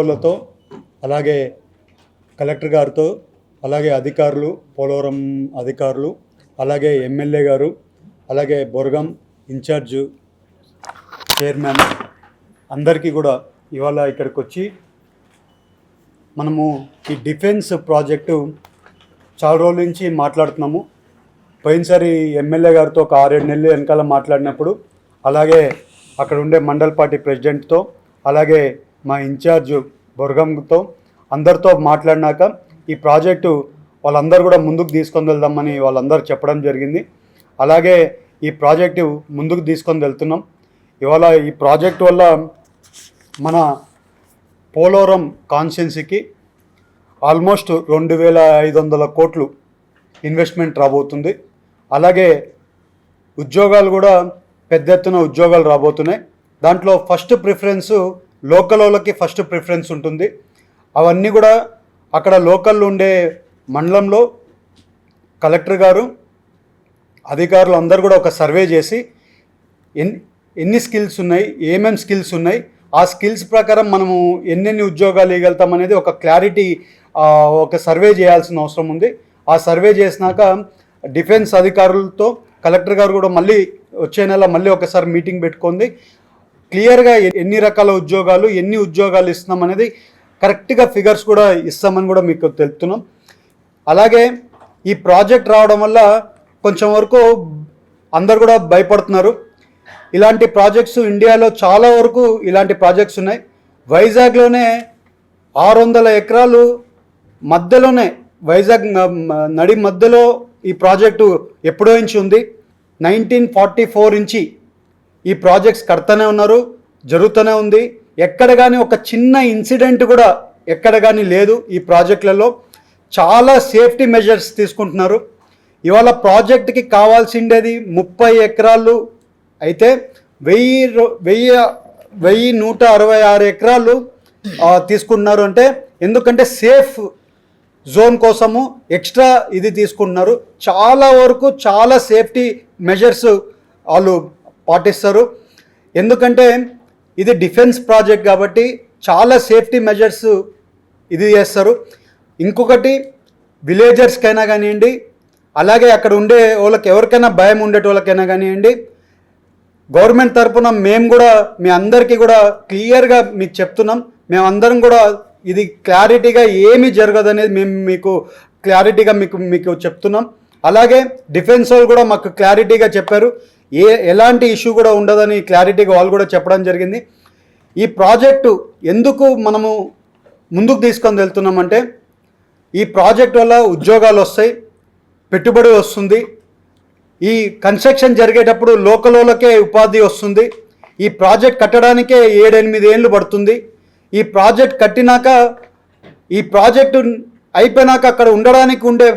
Navy అలాగే collector గారితో అలాగే అధికారులు పోలవరం అధికారులు అలాగే ఎమ్మెల్యే గారు అలాగే బొరగం ఇన్ఛార్జ్ చైర్మన్ అందరికీ కూడా ఇవాళ ఇక్కడికి వచ్చి మనము ఈ డిఫెన్స్ ప్రాజెక్టు చాలా రోజుల నుంచి మాట్లాడుతున్నాము. పోయినసారి ఎమ్మెల్యే గారితో ఒక ఆరేడు నెలలు వెనకాల మాట్లాడినప్పుడు అలాగే అక్కడ ఉండే మండల్ పార్టీ ప్రెసిడెంట్తో అలాగే మా ఇన్ఛార్జ్ బొరగంతో అందరితో మాట్లాడినాక ఈ ప్రాజెక్టు వాళ్ళందరూ కూడా ముందుకు తీసుకొని వెళ్దామని వాళ్ళందరూ చెప్పడం జరిగింది. అలాగే ఈ ప్రాజెక్టు ముందుకు తీసుకొని వెళ్తున్నాం. ఇవాళ ఈ ప్రాజెక్ట్ వల్ల మన పోలవరం కాన్స్టెన్సీకి ఆల్మోస్ట్ రెండు వేల ఐదు వందల కోట్లు ఇన్వెస్ట్మెంట్ రాబోతుంది. అలాగే ఉద్యోగాలు కూడా పెద్ద ఎత్తున ఉద్యోగాలు రాబోతున్నాయి. దాంట్లో ఫస్ట్ ప్రిఫరెన్సు లోకల్ వాళ్ళకి ఫస్ట్ ప్రిఫరెన్స్ ఉంటుంది. అవన్నీ కూడా అక్కడ లోకల్ ఉండే మండలంలో కలెక్టర్ గారు అధికారులు అందరు కూడా ఒక సర్వే చేసి ఎన్ని ఎన్ని స్కిల్స్ ఉన్నాయి ఏమేం స్కిల్స్ ఉన్నాయి ఆ స్కిల్స్ ప్రకారం మనము ఎన్నెన్ని ఉద్యోగాలు ఇవ్వగలుగుతాం అనేది ఒక క్లారిటీ ఒక సర్వే చేయాల్సిన అవసరం ఉంది. ఆ సర్వే చేసినాక డిఫెన్స్ అధికారులతో కలెక్టర్ గారు కూడా మళ్ళీ వచ్చే నెల మళ్ళీ ఒకసారి మీటింగ్ పెట్టుకుంది. క్లియర్గా ఎన్ని రకాల ఉద్యోగాలు ఎన్ని ఉద్యోగాలు ఇస్తున్నాం అనేది కరెక్ట్గా ఫిగర్స్ కూడా ఇస్తామని కూడా మీకు తెలుపుతున్నాం. అలాగే ఈ ప్రాజెక్ట్ రావడం వల్ల కొంచెం వరకు అందరు కూడా భయపడుతున్నారు. ఇలాంటి ప్రాజెక్ట్స్ ఇండియాలో చాలా వరకు ఇలాంటి ప్రాజెక్ట్స్ ఉన్నాయి. వైజాగ్లోనే ఆరు వందల ఎకరాలు మధ్యలోనే వైజాగ్ నడి మధ్యలో ఈ ప్రాజెక్టు ఎప్పుడో నుంచి ఉంది. నైన్టీన్ ఫార్టీ ఫోర్ ఇంచి ఈ ప్రాజెక్ట్స్ కడతానే ఉన్నారు జరుగుతూనే ఉంది. ఎక్కడ కానీ ఒక చిన్న ఇన్సిడెంట్ కూడా ఎక్కడ కానీ లేదు ఈ ప్రాజెక్టులలో. చాలా సేఫ్టీ మెజర్స్ తీసుకుంటున్నారు. ఇవాళ ప్రాజెక్ట్కి కావాల్సిండేది ముప్పై ఎకరాలు అయితే వెయ్యి రో- వెయ్యి వెయ్యి నూట అరవై ఆరు ఎకరాలు తీసుకుంటున్నారు అంటే ఎందుకంటే సేఫ్ జోన్ కోసము ఎక్స్ట్రా ఇది తీసుకుంటున్నారు. చాలా వరకు చాలా సేఫ్టీ మెజర్స్ వాళ్ళు పాటిస్తారు. ఎందుకంటే ఇది డిఫెన్స్ ప్రాజెక్ట్ కాబట్టి చాలా సేఫ్టీ మెజర్స్ ఇది చేస్తారు. ఇంకొకటి విలేజర్స్కైనా కానివ్వండి అలాగే అక్కడ ఉండే వాళ్ళకి ఎవరికైనా భయం ఉండేటోళ్ళకైనా కానివ్వండి గవర్నమెంట్ తరపున మేము కూడా మీ అందరికీ కూడా క్లియర్గా మీకు చెప్తున్నాం. మేమందరం కూడా ఇది క్లారిటీగా ఏమీ జరగదు అనేది మేము మీకు క్లారిటీగా మీకు మీకు చెప్తున్నాం. అలాగే డిఫెన్స్ వాళ్ళు కూడా మాకు క్లారిటీగా చెప్పారు. ఏ ఎలాంటి ఇష్యూ కూడా ఉండదని క్లారిటీగా వాళ్ళు కూడా చెప్పడం జరిగింది. ఈ ప్రాజెక్టు ఎందుకు మనము ముందుకు తీసుకొని వెళ్తున్నామంటే ఈ ప్రాజెక్ట్ వల్ల ఉద్యోగాలు వస్తాయి పెట్టుబడి వస్తుంది ఈ కన్స్ట్రక్షన్ జరిగేటప్పుడు లోకలోలకే ఉపాధి వస్తుంది ఈ ప్రాజెక్ట్ కట్టడానికే ఏడెనిమిది ఏళ్ళు పడుతుంది ఈ ప్రాజెక్ట్ కట్టినాక ఈ ప్రాజెక్టు అయిపోయినాక అక్కడ ఉండడానికి ఉండే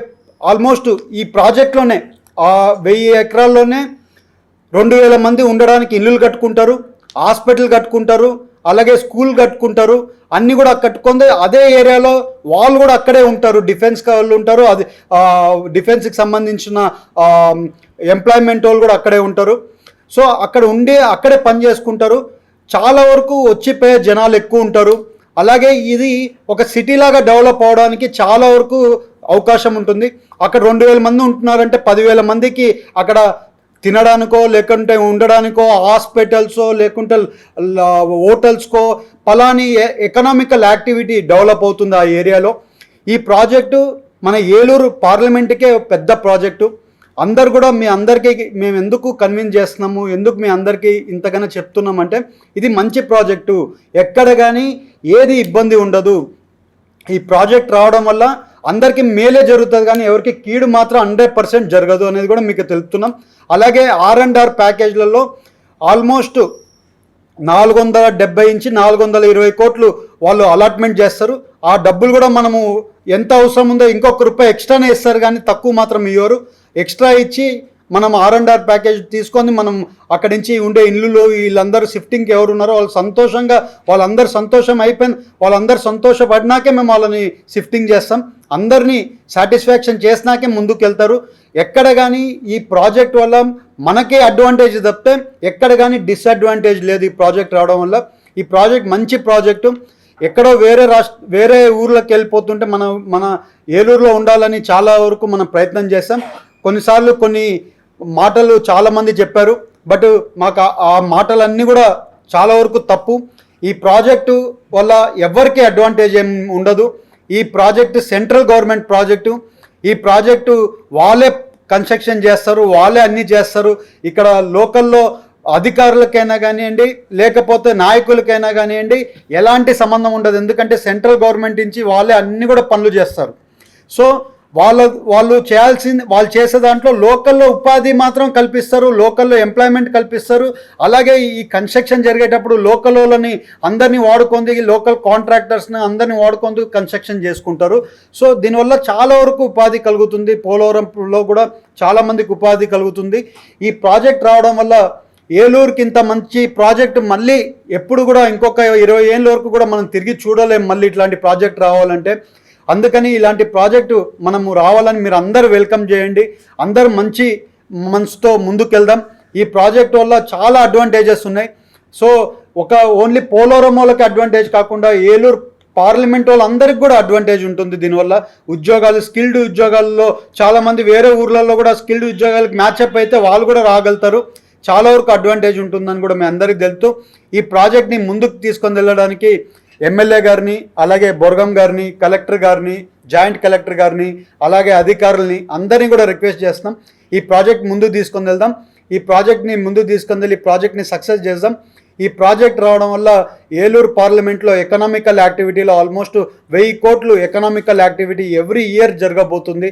ఆల్మోస్ట్ ఈ ప్రాజెక్ట్లోనే ఆ వెయ్యి ఎకరాల్లోనే రెండు వేల మంది ఉండడానికి ఇల్లులు కట్టుకుంటారు హాస్పిటల్ కట్టుకుంటారు అలాగే స్కూల్ కట్టుకుంటారు అన్నీ కూడా కట్టుకుంది. అదే ఏరియాలో వాళ్ళు కూడా అక్కడే ఉంటారు డిఫెన్స్ వాళ్ళు ఉంటారు అది డిఫెన్స్కి సంబంధించిన ఎంప్లాయ్మెంట్ వాళ్ళు కూడా అక్కడే ఉంటారు. సో అక్కడ ఉండి అక్కడే పని చేసుకుంటారు. చాలా వరకు వచ్చిపోయే జనాలు ఎక్కువ ఉంటారు. అలాగే ఇది ఒక సిటీ లాగా డెవలప్ అవడానికి చాలా వరకు అవకాశం ఉంటుంది. అక్కడ రెండు వేల మంది ఉంటున్నారంటే పదివేల మందికి అక్కడ తినడానికో లేకుంటే ఉండడానికో హాస్పిటల్సో లేకుంటే హోటల్స్కో పలాని ఎ- ఎకనామికల్ యాక్టివిటీ డెవలప్ అవుతుంది ఆ ఏరియాలో. ఈ ప్రాజెక్టు మన ఏలూరు పార్లమెంటుకే పెద్ద ప్రాజెక్టు. అందరు కూడా మీ అందరికీ మేము ఎందుకు కన్విన్స్ చేస్తున్నాము ఎందుకు మీ అందరికీ ఇంతకైనా చెప్తున్నామంటే ఇది మంచి ప్రాజెక్టు. ఎక్కడ కానీ ఏది ఇబ్బంది ఉండదు. ఈ ప్రాజెక్ట్ రావడం వల్ల అందరికీ మేలే జరుగుతుంది కానీ ఎవరికి కీడు మాత్రం హండ్రెడ్ పర్సెంట్ జరగదు అనేది కూడా మీకు తెలుపుతున్నాం. అలాగే ఆర్ అండ్ ఆర్ ప్యాకేజ్లలో ఆల్మోస్ట్ నాలుగు వందల డెబ్బై నుంచి నాలుగు వందల ఇరవై కోట్లు వాళ్ళు అలాట్మెంట్ చేస్తారు. ఆ డబ్బులు కూడా మనము ఎంత అవసరం ఉందో ఇంకొక రూపాయి ఎక్స్ట్రానే ఇస్తారు కానీ తక్కువ మాత్రం ఇవ్వరు. ఎక్స్ట్రా ఇచ్చి మనం ఆర్ అండ్ ఆర్ ప్యాకేజ్ తీసుకొని మనం అక్కడి నుంచి ఉండే ఇల్లులో వీళ్ళందరూ షిఫ్టింగ్కి ఎవరు ఉన్నారో వాళ్ళు సంతోషంగా వాళ్ళందరూ సంతోషం అయిపోయింది వాళ్ళందరూ సంతోషపడినాకే మేము వాళ్ళని షిఫ్టింగ్ చేస్తాం. అందరినీ సాటిస్ఫాక్షన్ చేసినాకే ముందుకు వెళ్తారు ఎక్కడ కానీ ఈ ప్రాజెక్ట్ వల్ల మనకే అడ్వాంటేజ్ తప్పితే ఎక్కడ కానీ డిసడ్వాంటేజ్ లేదు ఈ ప్రాజెక్ట్ రావడం వల్ల. ఈ ప్రాజెక్ట్ మంచి ప్రాజెక్టు ఎక్కడో వేరే రాష్ట్ర వేరే ఊర్లోకి వెళ్ళిపోతుంటే మనం మన ఏలూరులో ఉండాలని చాలా వరకు మనం ప్రయత్నం చేస్తాం. కొన్నిసార్లు కొన్ని మాటలు చాలామంది చెప్పారు బట్ మాకు ఆ- మాటలన్నీ కూడా చాలా వరకు తప్పు. ఈ ప్రాజెక్టు వల్ల ఎవరికి అడ్వాంటేజ్ ఏం ఉండదు. ఈ ప్రాజెక్టు సెంట్రల్ గవర్నమెంట్ ప్రాజెక్టు. ఈ ప్రాజెక్టు వాళ్ళే కన్స్ట్రక్షన్ చేస్తారు వాళ్ళే అన్నీ చేస్తారు. ఇక్కడ లోకల్లో అధికారులకైనా కానివ్వండి లేకపోతే నాయకులకైనా కానివ్వండి ఎలాంటి సంబంధం ఉండదు. ఎందుకంటే సెంట్రల్ గవర్నమెంట్ నుంచి వాళ్ళే అన్నీ కూడా పనులు చేస్తారు. సో వాళ్ళ వాళ్ళు చేయాల్సింది వాళ్ళు చేసే దాంట్లో లోకల్లో ఉపాధి మాత్రం కల్పిస్తారు లోకల్లో ఎంప్లాయ్మెంట్ కల్పిస్తారు. అలాగే ఈ కన్స్ట్రక్షన్ జరిగేటప్పుడు లోకల్ వాళ్ళని అందరినీ వాడుకొని లోకల్ కాంట్రాక్టర్స్ని అందరినీ వాడుకొని కన్స్ట్రక్షన్ చేసుకుంటారు. సో దీనివల్ల చాలా వరకు ఉపాధి కలుగుతుంది. పోలవరంలో కూడా చాలామందికి ఉపాధి కలుగుతుంది. ఈ ప్రాజెక్ట్ రావడం వల్ల ఏలూరుకి ఇంత మంచి ప్రాజెక్ట్ మళ్ళీ ఎప్పుడు కూడా ఇంకొక ఇరవై ఏళ్ళ వరకు కూడా మనం తిరిగి చూడలేం మళ్ళీ ఇట్లాంటి ప్రాజెక్ట్ రావాలంటే. అందుకని ఇలాంటి ప్రాజెక్టు మనము రావాలని మీరు అందరూ వెల్కమ్ చేయండి. అందరు మంచి మనసుతో ముందుకెళ్దాం. ఈ ప్రాజెక్ట్ వల్ల చాలా అడ్వాంటేజెస్ ఉన్నాయి. సో ఒక ఓన్లీ పోలవరం వాళ్ళకి అడ్వాంటేజ్ కాకుండా ఏలూరు పార్లమెంట్ వాళ్ళందరికీ కూడా అడ్వాంటేజ్ ఉంటుంది దీనివల్ల. ఉద్యోగాలు స్కిల్డ్ ఉద్యోగాల్లో చాలామంది వేరే ఊర్లలో కూడా స్కిల్డ్ ఉద్యోగాలకు మ్యాచ్అప్ అయితే వాళ్ళు కూడా రాగలుగుతారు. చాలా వరకు అడ్వాంటేజ్ ఉంటుందని కూడా మీ అందరికీ తెలుస్తూ ఈ ప్రాజెక్ట్ని ముందుకు తీసుకొని వెళ్ళడానికి ఎమ్మెల్యే గారిని అలాగే బొర్గం గారిని కలెక్టర్ గారిని జాయింట్ కలెక్టర్ గారిని అలాగే అధికారుల్ని అందరినీ కూడా రిక్వెస్ట్ చేస్తున్నాం. ఈ ప్రాజెక్ట్ ముందు తీసుకొని వెళ్దాం. ఈ ప్రాజెక్ట్ని ముందు తీసుకొని వెళ్ళి ఈ ప్రాజెక్ట్ని సక్సెస్ చేద్దాం. ఈ ప్రాజెక్ట్ రావడం వల్ల ఏలూరు పార్లమెంట్లో ఎకనామికల్ యాక్టివిటీలో ఆల్మోస్ట్ వెయ్యి కోట్లు ఎకనామికల్ యాక్టివిటీ ఎవ్రీ ఇయర్ జరగబోతుంది.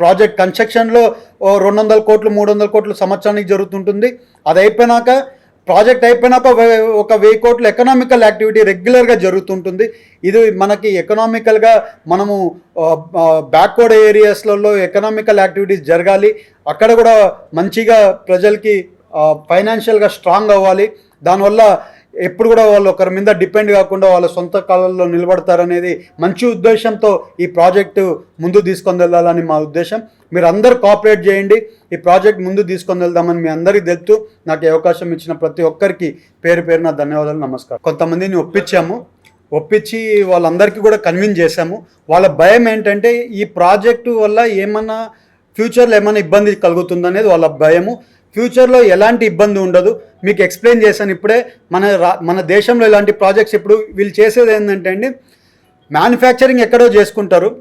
ప్రాజెక్ట్ కన్స్ట్రక్షన్లో రెండు వందల కోట్లు మూడు వందల కోట్లు సంవత్సరానికి జరుగుతుంటుంది. అది అయిపోయినాక ప్రాజెక్ట్ అయిపోయినాక ఒక వెయ్యి కోట్ల ఎకనామికల్ యాక్టివిటీ రెగ్యులర్గా జరుగుతుంటుంది. ఇది మనకి ఎకనామికల్గా మనము బ్యాక్వర్డ్ ఏరియాస్లలో ఎకనామికల్ యాక్టివిటీస్ జరగాలి. అక్కడ కూడా మంచిగా ప్రజలకి ఫైనాన్షియల్గా స్ట్రాంగ్ అవ్వాలి. దానివల్ల ఎప్పుడు కూడా వాళ్ళు ఒకరి మీద డిపెండ్ కాకుండా వాళ్ళ సొంత కాలంలో నిలబడతారనేది మంచి ఉద్దేశంతో ఈ ప్రాజెక్టు ముందు తీసుకొని వెళ్ళాలని మా ఉద్దేశం. మీరు అందరు కోఆపరేట్ చేయండి. ఈ ప్రాజెక్ట్ ముందు తీసుకొని వెళ్దామని మీ అందరికీ తెలుపుతూ నాకు అవకాశం ఇచ్చిన ప్రతి ఒక్కరికి పేరు పేరున ధన్యవాదాలు నమస్కారం. కొంతమందిని ఒప్పించాము. ఒప్పించి వాళ్ళందరికీ కూడా కన్విన్స్ చేశాము. వాళ్ళ భయం ఏంటంటే ఈ ప్రాజెక్టు వల్ల ఏమన్నా ఫ్యూచర్లో ఏమైనా ఇబ్బంది కలుగుతుందనేది వాళ్ళ భయము. ఫ్యూచర్లో ఎలాంటి ఇబ్బంది ఉండదు. మీకు ఎక్స్ప్లెయిన్ చేశాను ఇప్పుడే. మన రా మన దేశంలో ఇలాంటి ప్రాజెక్ట్స్ ఇప్పుడు వీళ్ళు చేసేది ఏంటంటే అండి మ్యానుఫ్యాక్చరింగ్ ఎక్కడో చేసుకుంటారు.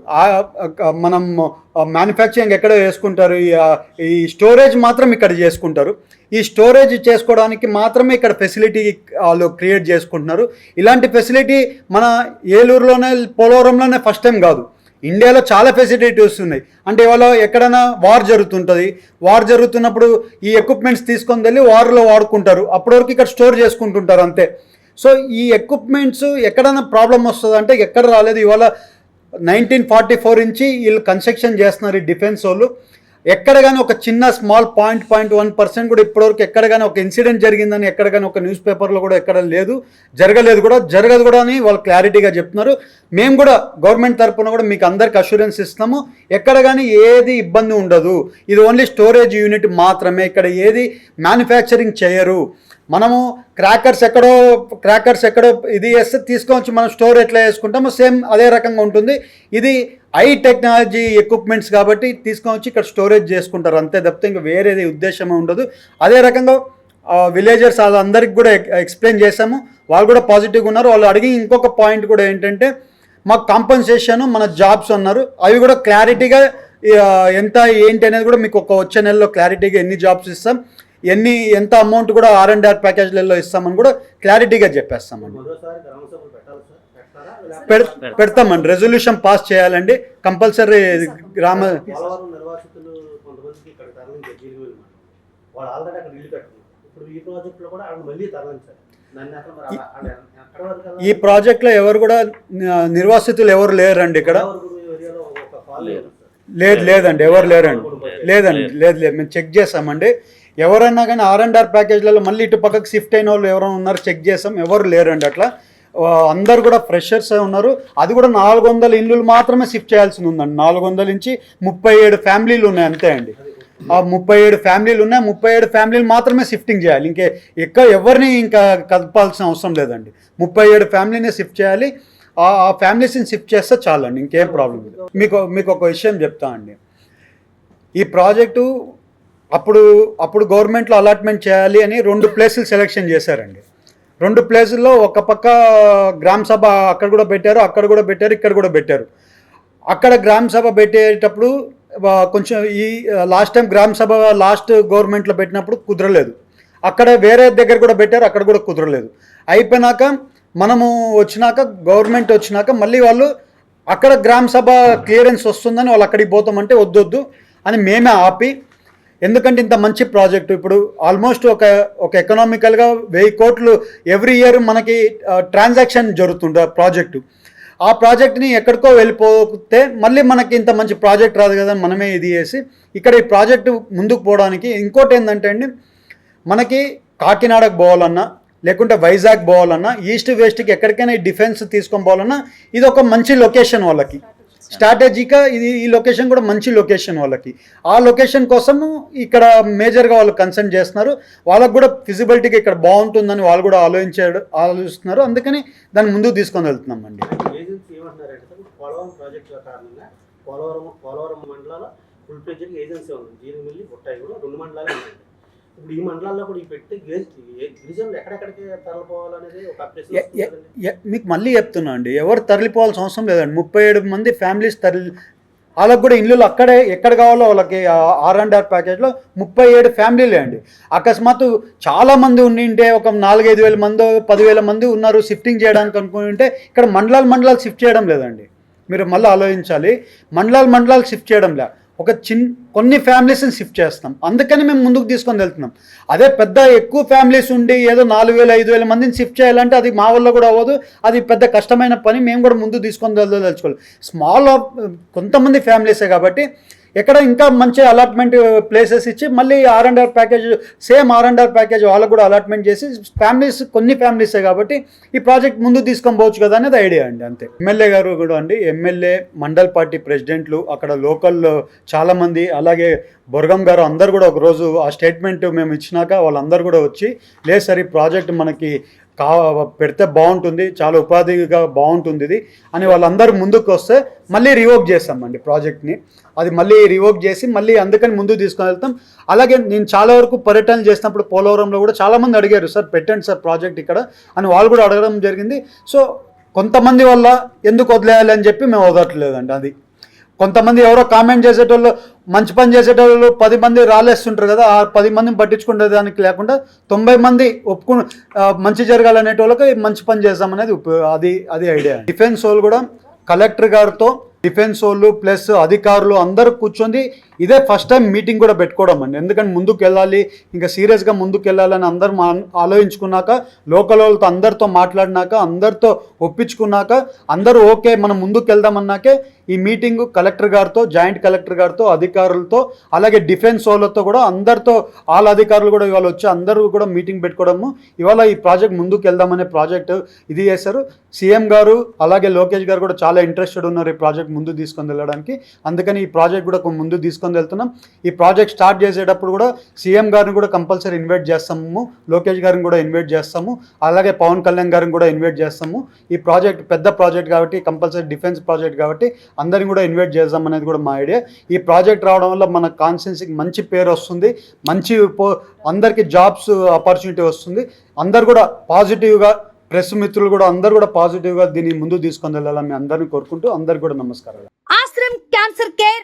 మనం మ్యానుఫ్యాక్చరింగ్ ఎక్కడో చేసుకుంటారు. ఈ- ఈ స్టోరేజ్ మాత్రం ఇక్కడ చేసుకుంటారు. ఈ స్టోరేజ్ చేసుకోవడానికి మాత్రమే ఇక్కడ ఫెసిలిటీ వాళ్ళు క్రియేట్ చేసుకుంటున్నారు. ఇలాంటి ఫెసిలిటీ మన ఏలూరులోనే పోలవరంలోనే ఫస్ట్ టైం కాదు. ఇండియాలో చాలా ఫెసిలిటీస్ ఉన్నాయి అంటే ఇవాళ ఎక్కడైనా వార్ జరుగుతుంటుంది. వార్ జరుగుతున్నప్పుడు ఈ ఎక్విప్మెంట్స్ తీసుకొని వెళ్ళి వార్లో వాడుకుంటారు. అప్పటి వరకు ఇక్కడ స్టోర్ చేసుకుంటుంటారు అంతే. సో ఈ ఎక్విప్మెంట్స్ ఎక్కడైనా ప్రాబ్లం వస్తుంది అంటే ఎక్కడ రాలేదు. ఇవాళ నైన్టీన్ ఫార్టీ ఫోర్ నుంచి వీళ్ళు కన్స్ట్రక్షన్ చేస్తున్నారు ఈ డిఫెన్స్ వాళ్ళు. ఎక్కడ కానీ ఒక చిన్న small point point one percent కూడా ఇప్పటివరకు ఎక్కడ కానీ ఒక ఇన్సిడెంట్ జరిగిందని ఎక్కడ కానీ ఒక న్యూస్ పేపర్లో కూడా ఎక్కడ లేదు జరగలేదు కూడా జరగదు కూడా అని వాళ్ళు క్లారిటీగా చెప్తున్నారు. మేము కూడా గవర్నమెంట్ తరపున కూడా మీకు అందరికి అష్యూరెన్స్ ఇస్తాము. ఎక్కడ కానీ ఏది ఇబ్బంది ఉండదు. ఇది ఓన్లీ స్టోరేజ్ యూనిట్ మాత్రమే. ఇక్కడ ఏది మ్యానుఫ్యాక్చరింగ్ చేయరు. మనము క్రాకర్స్ ఎక్కడో క్రాకర్స్ ఎక్కడో ఇది వేస్తే తీసుకొచ్చి మనం స్టోర్ ఎట్లా వేసుకుంటామో సేమ్ అదే రకంగా ఉంటుంది. ఇది ఐ టెక్నాలజీ ఎక్విప్మెంట్స్ కాబట్టి తీసుకొని వచ్చి ఇక్కడ స్టోరేజ్ చేసుకుంటారు. అంతే తప్పితే ఇంకా వేరేది ఉద్దేశం ఉండదు. అదే రకంగా విలేజర్స్ వాళ్ళందరికీ కూడా ఎక్స్ప్లెయిన్ చేశాము. వాళ్ళు కూడా పాజిటివ్గా ఉన్నారు. వాళ్ళు అడిగి ఇంకొక పాయింట్ కూడా ఏంటంటే మాకు కాంపన్సేషన్ మన జాబ్స్ అన్నారు. అవి కూడా క్లారిటీగా ఎంత ఏంటి అనేది కూడా మీకు ఒక వచ్చే నెలలో క్లారిటీగా ఎన్ని జాబ్స్ ఇస్తాం ఎన్ని ఎంత అమౌంట్ కూడా ఆర్ అండ్ ఆర్ ప్యాకేజ్లలో ఇస్తామని కూడా క్లారిటీగా చెప్పేస్తామండి. పెడతామండి. రెజల్యూషన్ పాస్ చేయాలండి. కంపల్సరీ గ్రామ ఈ ప్రాజెక్ట్లో ఎవరు కూడా నిర్వాసితులు ఎవరు లేరండి ఇక్కడ. లేదు. లేదండి. ఎవరు లేరండి. లేదండి. లేదు. లేదు మేము చెక్ చేసామండి ఎవరైనా కానీ ఆర్ అండ్ ఆర్ ప్యాకేజ్లలో మళ్ళీ ఇటు పక్కకు షిఫ్ట్ అయిన వాళ్ళు ఎవరైనా ఉన్నారు చెక్ చేసాం ఎవరు లేరండి అట్లా. అందరు కూడా ఫ్రెషర్స్ ఉన్నారు. అది కూడా నాలుగు వందల ఇల్లులు మాత్రమే షిఫ్ట్ చేయాల్సి ఉందండి. నాలుగు వందల నుంచి ముప్పై ఏడు ఫ్యామిలీలు ఉన్నాయి అంతే అండి. ఆ ముప్పై ఏడు ఫ్యామిలీలు ఉన్నాయి. ముప్పై ఏడు ఫ్యామిలీలు మాత్రమే షిఫ్టింగ్ చేయాలి. ఇంకే ఎక్క ఎవరిని ఇంకా కదపాల్సిన అవసరం లేదండి. ముప్పై ఏడు ఫ్యామిలీనే షిఫ్ట్ చేయాలి. ఆ ఆ ఫ్యామిలీస్ని షిఫ్ట్ చేస్తే చాలండి. ఇంకేం ప్రాబ్లం లేదు. మీకు మీకు ఒక విషయం చెప్తా అండి. ఈ ప్రాజెక్టు అప్పుడు అప్పుడు గవర్నమెంట్లో అలాట్మెంట్ చేయాలి అని రెండు ప్లేసులు సెలెక్షన్ చేశారండి. రెండు ప్లేసుల్లో ఒక పక్క గ్రామ సభ అక్కడ కూడా పెట్టారు అక్కడ కూడా పెట్టారు ఇక్కడ కూడా పెట్టారు. అక్కడ గ్రామ సభ పెట్టేటప్పుడు కొంచెం ఈ లాస్ట్ టైం గ్రామ సభ లాస్ట్ గవర్నమెంట్లో పెట్టినప్పుడు కుదరలేదు. అక్కడ వేరే దగ్గర కూడా పెట్టారు అక్కడ కూడా కుదరలేదు. అయిపోయినాక మనము వచ్చినాక గవర్నమెంట్ వచ్చినాక మళ్ళీ వాళ్ళు అక్కడ గ్రామ సభ క్లియరెన్స్ వస్తుందని వాళ్ళు అక్కడికి పోతామంటే వద్దొద్దు అని మేమే ఆపి ఎందుకంటే ఇంత మంచి ప్రాజెక్టు ఇప్పుడు ఆల్మోస్ట్ ఒక ఒక ఎకనామికల్గా వెయ్యి కోట్లు ఎవ్రీ ఇయర్ మనకి ట్రాన్సాక్షన్ జరుగుతుండే ఆ ప్రాజెక్టు. ఆ ప్రాజెక్ట్ని ఎక్కడికో వెళ్ళిపోతే మళ్ళీ మనకి ఇంత మంచి ప్రాజెక్ట్ రాదు కదా అని మనమే ఇది చేసి ఇక్కడ ఈ ప్రాజెక్టు ముందుకు పోవడానికి ఇంకోటి ఏంటంటే అండి మనకి కాకినాడకు పోవాలన్నా లేకుంటే వైజాగ్ పోవాలన్నా ఈస్ట్ వెస్ట్కి ఎక్కడికైనా ఈ డిఫెన్స్ తీసుకొని పోవాలన్నా ఇది ఒక మంచి లొకేషన్ వాళ్ళకి. స్ట్రాటజీగా ఇది ఈ లొకేషన్ కూడా మంచి లొకేషన్ వాళ్ళకి. ఆ లొకేషన్ కోసము ఇక్కడ మేజర్గా వాళ్ళు కన్సర్న్ చేస్తున్నారు. వాళ్ళకు కూడా ఫిజిబిలిటీగా ఇక్కడ బాగుంటుందని వాళ్ళు కూడా ఆలోచించాడు ఆలోచిస్తున్నారు. అందుకని దాన్ని ముందుకు తీసుకొని వెళ్తున్నాం అండి. పోలవరం పోలవరం మండలాల ఫుల్ ప్లేజెడ్ ఏజెన్సీ ఉంది. జీడిమిల్లి బుట్టాయి కూడా రెండు మండలాలు ఉన్నాయి. ఇప్పుడు ఈ మండలాల్లో కూడా ఈ పెట్టి గిరిజనులు ఎక్కడెక్కడికి తరలిపోవాలనేది ఒక మీకు మళ్ళీ చెప్తున్నా అండి ఎవరు తరలిపోవాల్సిన అవసరం లేదండి. ముప్పై ఏడు మంది ఫ్యామిలీస్ తరలి వాళ్ళకి కూడా ఇల్లులు అక్కడే ఎక్కడ కావాలో వాళ్ళకి ఆర్ అండ్ ఆర్ ప్యాకేజ్లో ముప్పై ఏడు ఫ్యామిలీలే అండి. అకస్మాత్తు చాలా మంది ఉండింటే ఒక నాలుగైదు వేల మంది పదివేల మంది ఉన్నారు షిఫ్టింగ్ చేయడానికి అనుకుంటే ఇక్కడ మండలాలు మండలాలు షిఫ్ట్ చేయడం లేదండి. మీరు మళ్ళీ ఆలోచించాలి మండలాలు మండలాలు షిఫ్ట్ చేయడం లే. ఒక చిన్ కొన్ని ఫ్యామిలీస్ని షిఫ్ట్ చేస్తాం. అందుకని మేము ముందుకు తీసుకొని వెళ్తున్నాం. అదే పెద్ద ఎక్కువ ఫ్యామిలీస్ ఉండి ఏదో నాలుగు వేల ఐదు వేల మందిని షిఫ్ట్ చేయాలంటే అది మా వల్ల కూడా అవ్వదు. అది పెద్ద కష్టమైన పని. మేము కూడా ముందు తీసుకొని వెళ్ళదలుచుకోవాలి స్మాల్ కొంతమంది ఫ్యామిలీసే కాబట్టి ఎక్కడ ఇంకా మంచి అలాట్మెంట్ uh, ప్లేసెస్ ఇచ్చి మళ్ళీ R and R package same R and R package వాళ్ళకు కూడా అలాట్మెంట్ చేసి ఫ్యామిలీస్ కొన్ని ఫ్యామిలీసే కాబట్టి ఈ ప్రాజెక్ట్ ముందు తీసుకొని పోవచ్చు కదా అనేది ఐడియా అండి అంతే. ఎమ్మెల్యే గారు కూడా అండి ఎమ్మెల్యే మండల్ పార్టీ ప్రెసిడెంట్లు అక్కడ లోకల్ uh, చాలామంది అలాగే బొరగం గారు అందరు కూడా ఒకరోజు ఆ స్టేట్మెంట్ మేము ఇచ్చినాక వాళ్ళందరూ కూడా వచ్చి లేదు సార్ ఈ ప్రాజెక్ట్ మనకి కా పెడితే బాగుంటుంది చాలా ఉపాధిగా బాగుంటుంది ఇది అని వాళ్ళందరూ ముందుకు వస్తే మళ్ళీ రివోక్ చేస్తామండి ప్రాజెక్ట్ని. అది మళ్ళీ రివోక్ చేసి మళ్ళీ అందుకని ముందుకు తీసుకొని వెళ్తాం. అలాగే నేను చాలా వరకు పర్యటనలు చేసినప్పుడు పోలవరంలో కూడా చాలామంది అడిగారు సార్ పెట్టండి సార్ ప్రాజెక్ట్ ఇక్కడ అని వాళ్ళు కూడా అడగడం జరిగింది. సో కొంతమంది వల్ల ఎందుకు వదిలేయాలి అని చెప్పి మేము వదలట్లేదండి అది. కొంతమంది ఎవరో కామెంట్ చేసేటోళ్ళు మంచి పని చేసేటోళ్ళు పది మంది రాలేస్తుంటారు కదా ఆ పది మందిని పట్టించుకునే దానికి లేకుండా తొంభై మంది ఒప్పుకు మంచి జరగాలనేటోళ్ళకి మంచి పని చేద్దాం అనేది అది అది ఐడియా డిఫెన్స్ వాళ్ళు కూడా కలెక్టర్ గారితో డిఫెన్స్ వాళ్ళు ప్లస్ అధికారులు అందరూ కూర్చొని ఇదే ఫస్ట్ టైం మీటింగ్ కూడా పెట్టుకోవడం అండి. ఎందుకంటే ముందుకు వెళ్ళాలి ఇంకా సీరియస్గా ముందుకు వెళ్ళాలని అందరూ మా ఆలోచించుకున్నాక లోకల్ వాళ్ళతో అందరితో మాట్లాడినాక అందరితో ఒప్పించుకున్నాక అందరూ ఓకే మనం ముందుకు వెళ్దామన్నాకే ఈ మీటింగ్ కలెక్టర్ గారితో జాయింట్ కలెక్టర్ గారితో అధికారులతో అలాగే డిఫెన్స్ వాళ్ళతో కూడా అందరితో వాళ్ళ అధికారులు కూడా ఇవాళ వచ్చి అందరూ కూడా మీటింగ్ పెట్టుకోవడము. ఇవాళ ఈ ప్రాజెక్ట్ ముందుకు వెళ్దామనే ప్రాజెక్ట్ ఇది చేశారు. సీఎం గారు అలాగే లోకేష్ గారు కూడా చాలా ఇంట్రెస్టెడ్ ఉన్నారు ఈ ప్రాజెక్ట్ ముందు తీసుకొని వెళ్ళడానికి. అందుకని ఈ ప్రాజెక్ట్ కూడా ముందు తీసుకొని వెళ్తున్నాం. ఈ ప్రాజెక్ట్ స్టార్ట్ చేసేటప్పుడు కూడా సీఎం గారిని కూడా కంపల్సరీ ఇన్వైట్ చేస్తాము. లోకేష్ గారిని కూడా ఇన్వైట్ చేస్తాము. అలాగే పవన్ కళ్యాణ్ గారిని కూడా ఇన్వైట్ చేస్తాము. ఈ ప్రాజెక్ట్ పెద్ద ప్రాజెక్ట్ కాబట్టి కంపల్సరీ డిఫెన్స్ ప్రాజెక్ట్ కాబట్టి అందరిని కూడా ఇన్వైట్ చేద్దాం అనేది కూడా మా ఐడియా. ఈ ప్రాజెక్ట్ రావడం వల్ల మన కాన్స్టిట్యున్సీకి మంచి పేరు వస్తుంది. మంచి అందరికీ జాబ్స్ ఆపర్చునిటీ వస్తుంది. అందరు కూడా పాజిటివ్గా ప్రెస్ మిత్రులు కూడా అందరు కూడా పాజిటివ్గా దీన్ని ముందు తీసుకొని వెళ్ళాలని మీ అందరిని కోరుకుంటూ అందరికి కూడా నమస్కారాలు. Ashram cancer care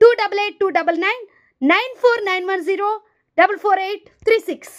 two double eight two double nine nine four nine one zero double four eight three six